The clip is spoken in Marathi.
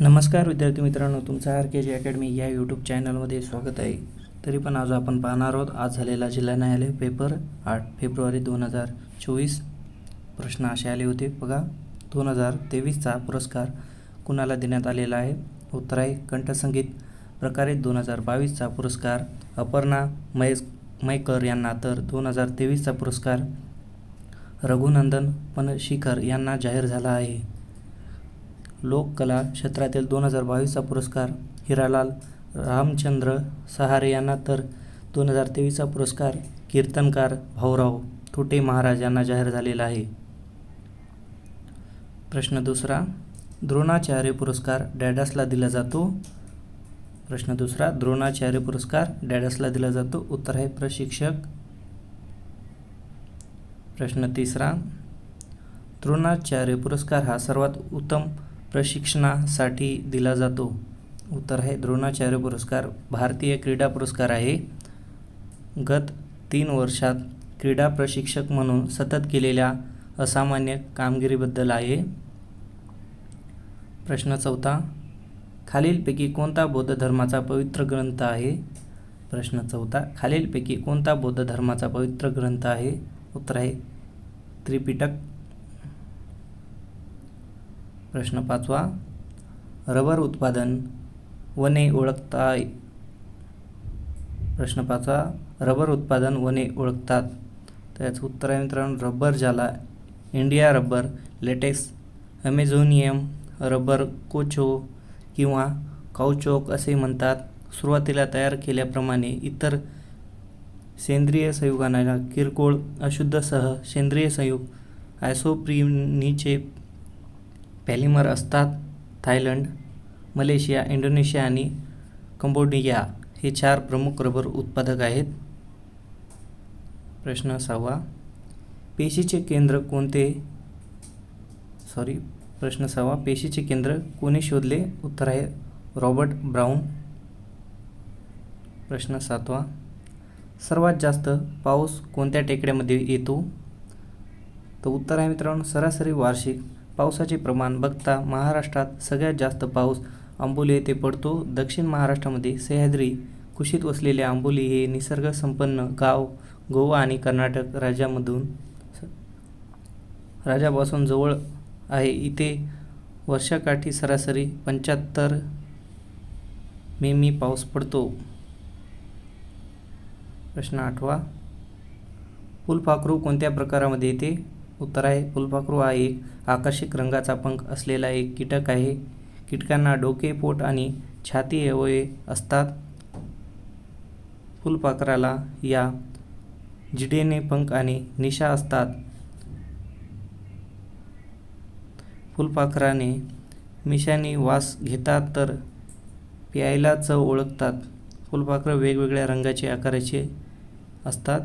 नमस्कार विद्यार्थी मित्रांनो तुमचं आर के जी अकॅडमी या यूट्यूब चॅनलमध्ये स्वागत आहे. तरी पण आज आपण पाहणार आहोत आज झालेला जिल्हा न्यायालय पेपर आठ फेब्रुवारी दोन हजार चोवीस. प्रश्न असे आले होते बघा दोन हजार तेवीसचा पुरस्कार कुणाला देण्यात आलेला आहे? उत्तर आहे कंठसंगीत. प्रकारे दोन हजार बावीसचा पुरस्कार अपर्णा महेश मयकर यांना तर दोन हजार तेवीसचा पुरस्कार रघुनंदन पणशिखर यांना जाहीर झाला आहे. लोककला क्षेत्रातील दोन हजार बावीसचा पुरस्कार. हिरालाल रामचंद्र सहारे यांना तर दोन हजार तेवीसचा पुरस्कार. कीर्तनकार भाऊराव थोटे महाराज यांना जाहीर झालेला आहे. प्रश्न दुसरा द्रोणाचार्य पुरस्कार डॅडसला दिला जातो? प्रश्न दुसरा द्रोणाचार्य पुरस्कार डॅडसला दिला जातो? उत्तर आहे प्रशिक्षक. प्रश्न तिसरा द्रोणाचार्य पुरस्कार हा सर्वात उत्तम प्रशिक्षणासाठी दिला जातो. उत्तर आहे द्रोणाचार्य पुरस्कार भारतीय क्रीडा पुरस्कार आहे. गत तीन वर्षात क्रीडा प्रशिक्षक म्हणून सतत केलेल्या असामान्य कामगिरीबद्दल आहे. प्रश्न चौथा खालीलपैकी कोणता बौद्ध धर्माचा पवित्र ग्रंथ आहे? प्रश्न चौथा खालीलपैकी कोणता बौद्ध धर्माचा पवित्र ग्रंथ आहे? उत्तर आहे त्रिपिटक प्रश्न पाचवा रबर उत्पादन वने ओळखता प्रश्न पाचवा रबर उत्पादन वने ओळखतात. तर याचं उत्तर आहे मित्रांनो रबर ज्याला इंडिया रबर लेटेक्स अमेझोनियम रबर कोचो किंवा काउचोक असे म्हणतात. सुरुवातीला तयार केल्याप्रमाणे इतर सेंद्रिय संयुगांना किरकोळ अशुद्धसह सेंद्रिय संयुग आयसोप्रिनीचे पॅलिमर असतात थायलंड मलेशिया इंडोनेशिया आणि कंबोडिया हे चार प्रमुख रबर उत्पादक आहेत. प्रश्न सहावा पेशीचे केंद्र कोणते? सॉरी प्रश्न सहावा पेशीचे केंद्र कोणी शोधले? उत्तर आहे रॉबर्ट ब्राऊन. प्रश्न सातवा सर्वात जास्त पाऊस कोणत्या टेकड्यामध्ये येतो? तर उत्तर आहे मित्रांनो सरासरी वार्षिक पावसाचे प्रमाण बघता महाराष्ट्रात सगळ्यात जास्त पाऊस आंबोली येथे पडतो. दक्षिण महाराष्ट्रामध्ये सह्याद्री कुशीत वसलेले आंबोली हे निसर्गसंपन्न गाव गोवा आणि कर्नाटक राज्यामधून राज्यापासून जवळ आहे. इथे वर्षाकाठी सरासरी पंच्याहत्तर मिमी पाऊस पडतो. प्रश्न आठवा. फुलपाखरू कोणत्या प्रकारामध्ये येते? उत्तर आहे फुलपाखरू हा एक आकर्षक रंगाचा पंख असलेला एक कीटक आहे. कीटकांना डोके पोट आणि छाती अवयवे असतात. फुलपाखराला या जिडेने पंख आणि निशा असतात. फुलपाखराने मिशानी वास घेतात तर प्यायला चव ओळखतात. फुलपाखरं वेगवेगळ्या रंगाचे आकाराचे असतात.